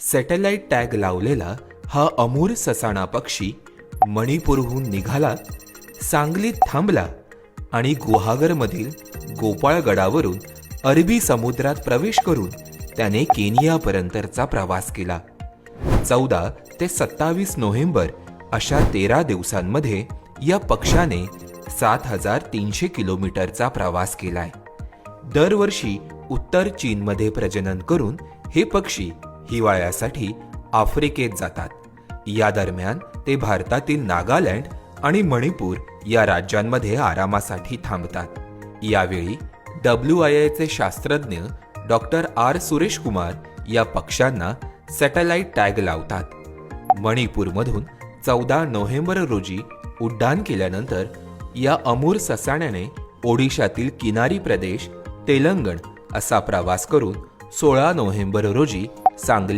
Satellite tag लावलेला हा अमूर ससाणा पक्षी मणिपूरहून निघाला सांगलीत थांबला आणि गुहागरमधील गोपाळगडावरून अरबी समुद्रात प्रवेश करून त्याने केनियापर्यंतचा प्रवास केला. चौदा ते सत्तावीस नोव्हेंबर अशा तेरा दिवसांमध्ये या पक्षाने सात हजार तीनशे किलोमीटरचा प्रवास केलाय. दरवर्षी उत्तर चीनमध्ये प्रजनन करून हे पक्षी हिवाळ्यासाठी आफ्रिकेत जातात. या दरम्यान ते भारतातील नागालँड आणि मणिपूर या राज्यांमध्ये आरामासाठी थांबतात. यावेळी डब्ल्यू आय आयचे शास्त्रज्ञ डॉक्टर आर सुरेश कुमार या पक्ष्यांना सॅटेलाइट टॅग लावतात. मणिपूरमधून चौदा नोव्हेंबर रोजी उड्डाण केल्यानंतर या अमूर ससाण्याने ओडिशातील किनारी प्रदेश तेलंगण असा प्रवास करून सोळा नोव्हेंबर रोजी Сандель.